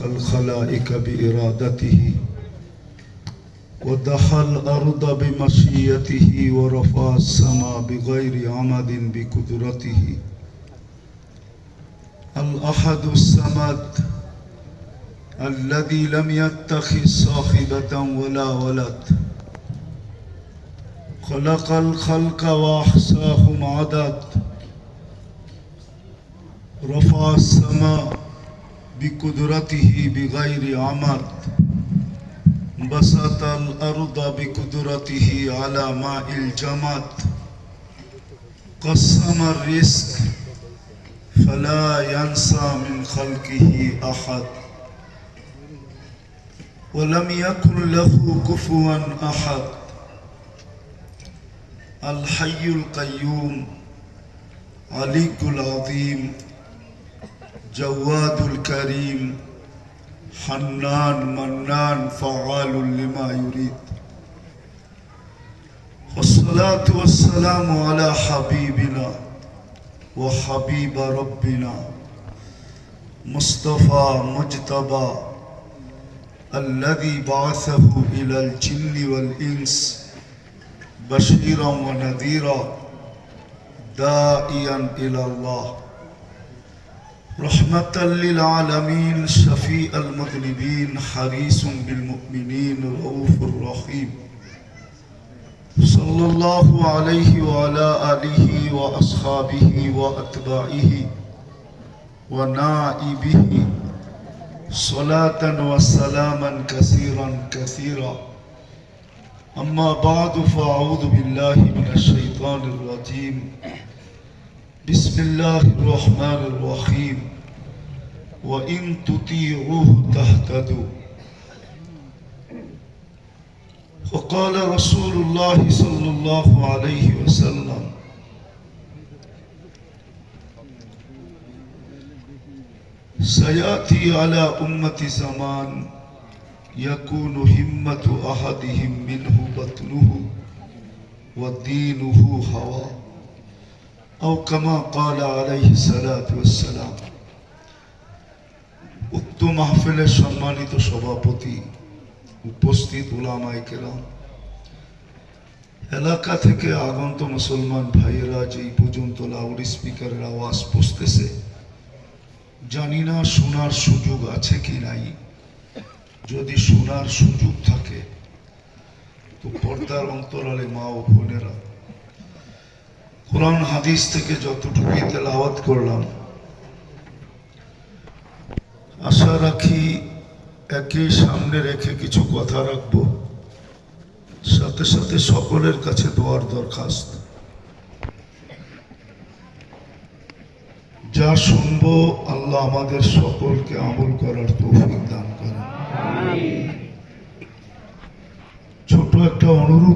الخلائق بإرادته ودحى الأرض بمشيته ورفع السماء بغير عمد بقدرته. الأحد الصمد الذي لم يتخذ صاحبة ولا ولد. خلق الخلق وأحصاهم عدد. رفع السماء بقدرته بغير عمد. بسط الأرض بقدرته على ماء الجمد. قسم الرزق فلا ينسى من خلقه أحد. ولم يكن له كفوا أحد. الحي القيوم علي العظيم. جواد الكريم حنان منان فعال لما يريد. والصلاة والسلام على حبيبنا وحبيب ربنا مصطفى مجتبى الذي بعثه إلى الجن والإنس بشيرا ونذيرا داعيا إلى الله. رحمة للعالمين شفيع المذنبين حريص بالمؤمنين رؤوف رحيم. صلى الله عليه وعلى آله وأصحابه وأتباعه ونائبه. صلاة وسلاما كثيرا كثيرا. أما بعد فأعوذ بالله من الشيطان الرجيم. بسم الله الرحمن الرحيم. وإن تطيعوه تهتدوا. وقال رسول الله صلى الله عليه وسلم سيأتي على أمة زمان يكون همة أحدهم منه بطنه ودينه هواه أو كما قال عليه الصلاة والسلام উক্ত মাহফিলের সম্মানিত সভাপতি উপস্থিত উলামায়ে কেরাম এলাকা থেকে আগন্ত মুসলমান ভাইয়েরা যে এই পর্যন্ত লাউড স্পিকারের আওয়াজ পৌঁছতেছে জানি না শোনার সুযোগ আছে কি নাই যদি শোনার সুযোগ থাকে তো পর্দার অন্তরালে মা ও বোনেরা কোরআন হাদিস থেকে যতটুকু তেলাওয়াত করলাম, আশা রাখি একে সামনে রেখে কিছু কথা রাখব। সাথে সাথে সকলের কাছে দোয়ার দরখাস্ত। যা শুনব আল্লাহ আমাদের সকলকে আমল করার তৌফিক দান করেন। ছোট একটা অনুরোধ